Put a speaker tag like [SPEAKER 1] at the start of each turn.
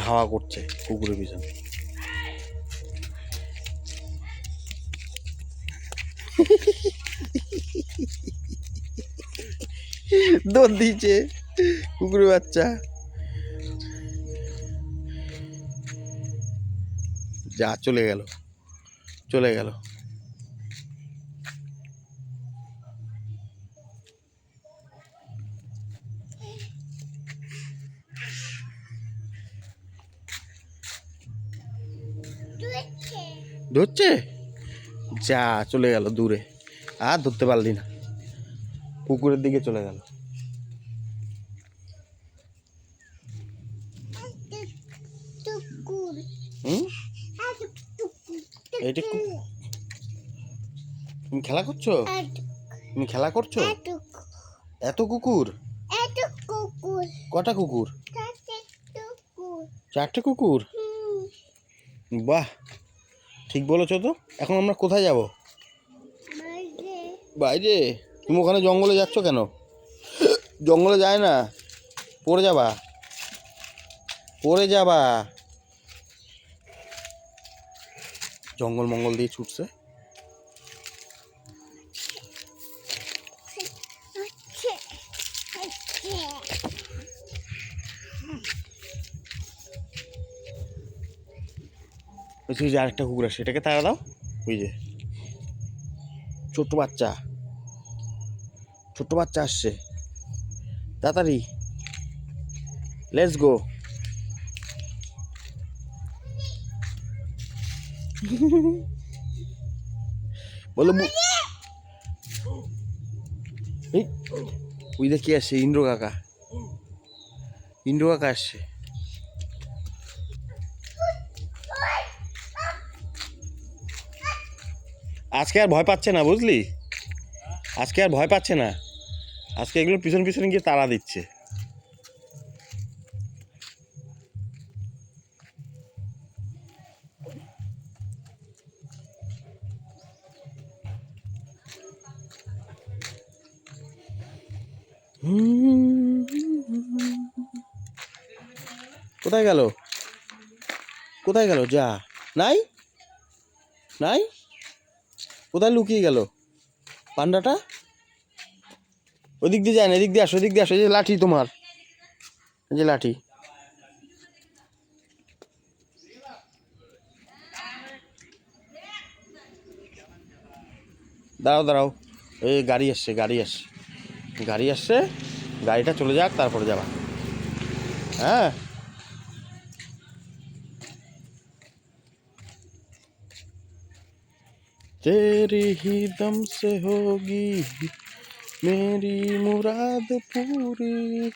[SPEAKER 1] ধাওয়া করছে কুকুরের পিছনে। দৌড় দিয়েছে কুকুরের বাচ্চা। যা চলে গেল চলে গেল। ধরছে? যা চলে গেল দূরে। আর ধরতে পারলি না। পুকুরের দিকে চলে গেল। তুমি খেলা করছ? তুমি খেলা করছ?
[SPEAKER 2] এত
[SPEAKER 1] কুকুর? কটা কুকুর? চারটে কুকুর। বাহ! ঠিক বলেছ তো? এখন আমরা কোথায় যাব?
[SPEAKER 2] বাইরে।
[SPEAKER 1] তুমি ওখানে জঙ্গলে যাচ্ছ কেন? জঙ্গলে যায় না? পড়ে যাবা। পড়ে যাবা। জঙ্গল মঙ্গল দিয়ে ছুটছে। ওই যে আরেকটা কুকুর আছে সেটাকে তাড়া দাও। ওই যে, ছোট্ট বাচ্চা ছোট্ট বাচ্চা আসছে। তাড়াতাড়ি লেটস গো বলো ওই দেখি আসছে, ইন্দ্র কাকা। ইন্দ্র কাকা আসছে। আজকে আর ভয় পাচ্ছে না, বুঝলি? আজকে আর ভয় পাচ্ছে না। আজকে এগুলো পিছন পিছনে গিয়ে তাড়া দিচ্ছে। কোথায় গেল? কোথায় গেল? যা। নাই? নাই? কোথায় লুকিয়ে গেল? পান্ডাটা? ওদিক দিয়ে যায় না, এদিক দিয়ে আসো ওদিক দিয়ে আসো যে লাঠি তোমার। যে লাঠি। দাঁড়াও দাঁড়াও। এই গাড়ি আসছে গাড়ি আসছে। গাড়ি আসছে, গাড়িটা চলে যাক, তারপরে যাবা। হ্যাঁ? तेरे ही दम से होगी मेरी मुराद पूरी।